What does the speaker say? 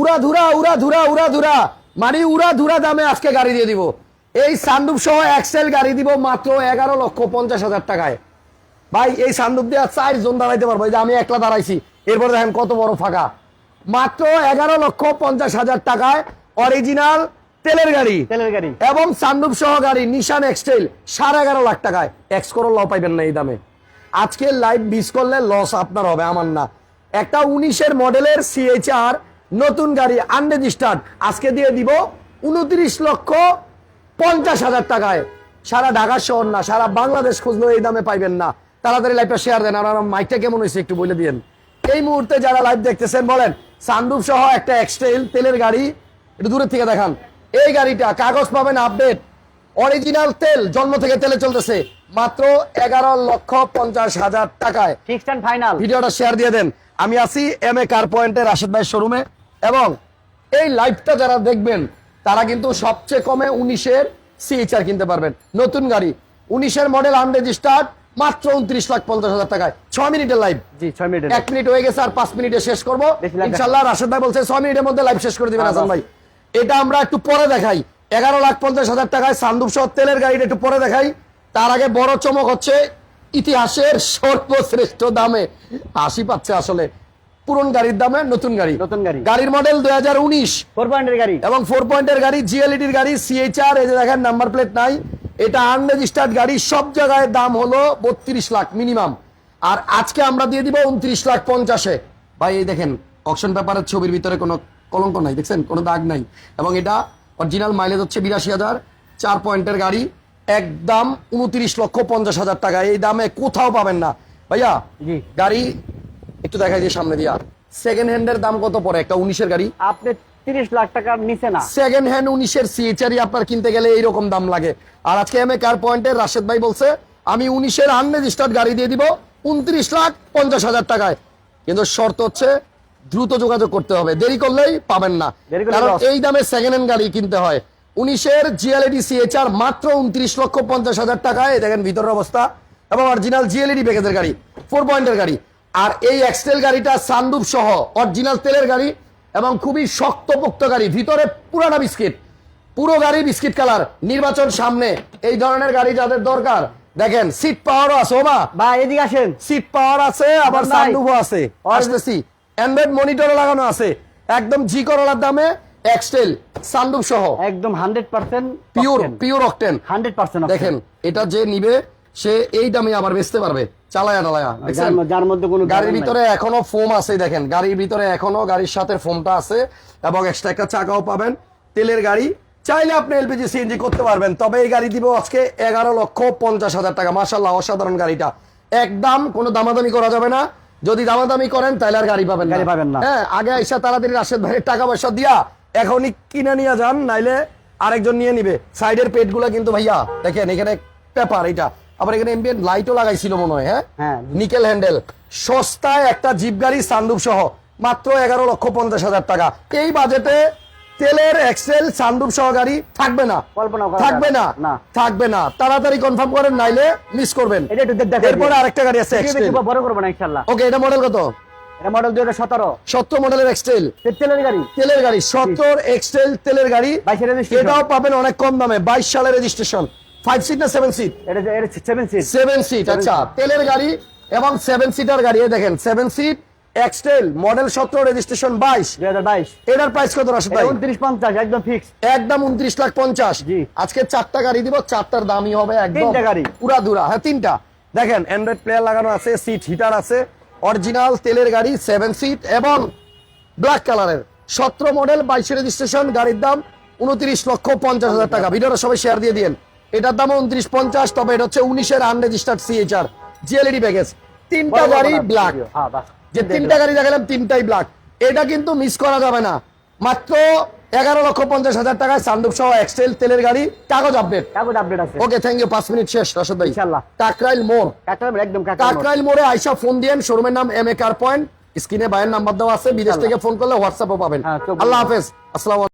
উড়া ধুরা উড়া ধুরা উড়া ধুরা। মানে উড়া ধুরা দামে আজকে গাড়ি দিয়ে দিব। এই সান্দুপ সহ এক্সেল গাড়ি দিব মাত্র এগারো লক্ষ পঞ্চাশ হাজার টাকায়। ভাই এই সান্দুপ দিয়ে চার জন দাঁড়াইতে পারব। যে আমি একলা দাঁড়াইছি। এরপরে দেখেন কত বড় ফাঁকা। মাত্র এগারো লক্ষ পঞ্চাশ হাজার টাকায় অরিজিনাল তেলের গাড়ি। তেলের গাড়ি। এবং সানরূপ সহ গাড়ি নিশান এক্সটেল সাড়ে এগারো লাখ টাকায়। এক্স করো ল পাইবেন না এই দামে। আজকে লাইভ মিস করলে লস আপনার হবে আমার না। একটা উনিশের মডেলের সিএইচআর নতুন গাড়ি আনরেজিস্টার্ড আজকে দিয়ে দিব উনত্রিশ লক্ষ পঞ্চাশ হাজার টাকায়। সারা ঢাকা শহর না সারা বাংলাদেশ খুঁজলেও এই দামে পাইবেন না। তাড়াতাড়ি লাইভটা শেয়ার দেন আর আমার মাইকটা কেমন হয়েছে একটু বলে দিন এই মুহূর্তে যারা লাইভ দেখতেছেন বলেন সানরূপ সহ একটা এক্সটেল তেলের গাড়ি একটু দূরের থেকে দেখান। এই গাড়িটা কাগজ পাবেন আপডেট অরিজিনাল তেল জন্ম থেকে তেলে চলতেছে। মাত্র এগারো লক্ষ পঞ্চাশ হাজার টাকায়। ফিক্সড ফাইনাল ভিডিওটা শেয়ার দিয়ে দেন। আমি আছি এম এ কার পয়েন্টের রাশেদ ভাই শোরুমে এবং এই লাইভটা যারা দেখবেন তারা কিন্তু সবচেয়ে কমে উনিশের সিএইচআর কিনতে পারবেন। নতুন গাড়ি উনিশের মডেল আনরেজিস্টার্ড মাত্র উনত্রিশ লাখ পঞ্চাশ হাজার টাকায়। ছ মিনিটের লাইভ জি ছয় মিনিট এক মিনিট হয়ে গেছে আর পাঁচ মিনিটে শেষ করব। ইনশাল্লাহ রাশেদ ভাই বলছে ছয় মিনিটের মধ্যে লাইভ শেষ করে দিবেন হ্যাঁ, হাসান ভাই। এটা আমরা একটু পরে দেখাই। এগারো লাখ পঞ্চাশ হাজার টাকায় সান্দুপ সহ তেলের গাড়িটা একটু পরে দেখাই। তার আগে বড় চমক হচ্ছে ইতিহাসের সর্বশ্রেষ্ঠ দামে হাসি পাচ্ছে আসলে। পুরন গাড়ির দামে নতুন গাড়ি? নতুন গাড়ি। গাড়ির মডেল দুই হাজার উনিশ। ফোর পয়েন্টের গাড়ি। এবং ফোর পয়েন্টের গাড়ি জিএলইডির গাড়ি সিএইচআর এই যে দেখেন নাম্বার প্লেট নাই। এটা আনরেজিস্টার্ড গাড়ি সব জায়গায় দাম হলো বত্রিশ লাখ মিনিমাম আর আজকে আমরা দিয়ে দিব উনত্রিশ লাখ পঞ্চাশে। ভাই এই দেখেন অকশন পেপারের ছবির ভিতরে কোনো কলঙ্ক নাই দেখছেন? কোনো দাগ নাই। এবং এটা অরিজিনাল মাইলেজ হচ্ছে বিরাশি হাজার। চার পয়েন্টের গাড়ি একদম উনত্রিশ লক্ষ পঞ্চাশ হাজার টাকা। এই দামে কোথাও পাবেন না। ভাইয়া গাড়ি একটু দেখাই দিয়ে সামনে দিয়া। সেকেন্ড হ্যান্ডের দাম কত পড়ে? একটা উনিশের গাড়ি। আপনি তিরিশ লাখ টাকার নিচে না। সেকেন্ড হ্যান্ড সিএচআরই আপনার কিনতে গেলে এইরকম দাম লাগে। আর আজকে কার পয়েন্টের রাশেদ ভাই বলছে আমি আনরেজিস্টার্ড গাড়ি দিয়ে দিব উনত্রিশ লাখ পঞ্চাশ হাজার টাকায়। কিন্তু শর্ত হচ্ছে দ্রুত যোগাযোগ করতে হবে। দেরি করলেই পাবেন না। কারণ এই দামে সেকেন্ড হ্যান্ড গাড়ি কিনতে হয়। উনিশের জিএলইডি সিএচআর মাত্র উনত্রিশ লক্ষ পঞ্চাশ হাজার টাকায়। দেখেন ভিতরের অবস্থা। এবং অরিজিনাল জিএলইডি প্যাকেজের গাড়ি ফোর পয়েন্টের গাড়ি। আর এই এক্সটেল গাড়িটা সানরূপ সহ অরিজিনাল তেলের গাড়ি এবং খুবই শক্তপোক্ত গাড়ি। ভিতরে পুরানা বিস্কিট পুরো গাড়ি বিস্কিট কালার নির্বাচন সামনে। এই ধরনের গাড়ি যাদের দরকার দেখেন সিট পাওয়ারও আছে ওমা বা এদিকে আসেন। সিট পাওয়ার আছে আবার নাই। আছে। আসতেছি। অ্যান্ড্রয়েড মনিটরও লাগানো আছে। একদম জি করলার দামে এক্সটেল সানরুফ সহ। একদম hundred percent pure pure octane hundred percent দেখেন এটা যে নিবে সে এই দামে আবার বেচতে পারবে। চালায়া টালায়া যার মধ্যে কোনো গাড়ির ভিতরে এখনও ফোম আছে দেখেন। গাড়ির ভিতরে এখনও গাড়ির সাথে ফোমটা আছে এবং এক্সট্রা একটা চাকাও পাবেন। তেলের গাড়ি। চাইলে আপনি এলপিজি সিএনজি করতে পারবেন। তবে এই গাড়ি দিব আজকে এগারো লক্ষ পঞ্চাশ হাজার টাকা। মাসাল্লাহ অসাধারণ গাড়িটা। একদম কোনো দামাদামি করা যাবে না। যদি দামাদামি করেন তাহলে আর গাড়ি পাবেন গাড়ি পাবেন না। হ্যাঁ আগে আইসা তাড়াতাড়ি রাশেদ ভাইয়ের টাকা পয়সা দিয়া এখনই কিনে নিয়ে যান নাইলে আরেকজন নিয়ে নিবে। সাইডের পেটগুলো কিন্তু ভাইয়া দেখেন এখানে পেপার এটা আবার এখানে এমবিএন লাইটও লাগাইছিল মনে হয় হ্যাঁ। নিকেল হ্যান্ডেল সস্তায় একটা জিপ গাড়ি সহ মাত্র এগারো লক্ষ পঞ্চাশ হাজার টাকা। এই বাজেটে তেলের এক্সেল সহ গাড়ি থাকবে না। থাকবে না। থাকবে না। তাড়াতাড়ি কনফার্ম করেন নাইলে মিস করবেন। এরপরে আরেকটা গাড়ি আছে বড় করব না ইনশাল্লাহ ওকে এটা মডেল কত? এটা মডেল দুই হাজার সতেরো। সত্তর মডেলের এক্সটেল তেলের গাড়ি। তেলের গাড়ি সত্তর এক্সটেল তেলের গাড়ি। এটাও পাবেন অনেক কম দামে বাইশ সালের রেজিস্ট্রেশন ফাইভ সিট না সেভেন সিট এটা সেভেন সিট সেভেন সিট আচ্ছা। তেলের গাড়ি এবং সেভেন সিটার গাড়ি দেখেন সেভেন সিট এক্সটেল মডেল সতেরো রেজিস্ট্রেশন বাইশ। এটার প্রাইস কত রাশি ভাই? উনত্রিশ পঞ্চাশ একদম ফিক্স একদম উনত্রিশ লাখ পঞ্চাশ। আজকে চারটা গাড়ি দিব চারটার দামই হবে একদম গাড়ি। পুরা দুরা হ্যাঁ তিনটা। দেখেন অ্যান্ড্রয়েড প্লেয়ার লাগানো আছে সিট হিটার আছে অরিজিনাল তেলের গাড়ি সেভেন সিট এবং ব্ল্যাক কালারের সতেরো মডেল বাইশে রেজিস্ট্রেশন গাড়ির দাম উনত্রিশ লক্ষ পঞ্চাশ হাজার টাকা। ভিডিওটা সবাই শেয়ার দিয়ে দিন এটার দাম উনত্রিশ পঞ্চাশ তবে এটা হচ্ছে উনিশের আনরেজিস্টার্ড সিএচআর জিএলইডি প্যাকেজ তিনটা গাড়ি ব্ল্যাক যে তিনটা গাড়ি দেখালাম তিনটাই ব্ল্যাক এটা কিন্তু মিস করা যাবে না। মাত্র এগারো লক্ষ পঞ্চাশ হাজার টাকায় সান্দুপ সহ এক্সটেল তেলের গাড়ি। কাগজ আপডেট কাগজ আপডেট আছে। ওকে থ্যাংক ইউ পাঁচ মিনিট শেষ রশদ ভাই। কাকরাইল মোড়। একদম কাকরাইল মোড়ে। আইসা ফোন দিয়েন শোরুমের নাম এম এ কার পয়েন্ট স্ক্রিনে ভাইয়ের নাম্বার দেওয়া আছে বিদেশ থেকে ফোন করলে হোয়াটসঅ্যাপও পাবেন। হ্যাঁ, আল্লাহ হাফেজ। আসসালাম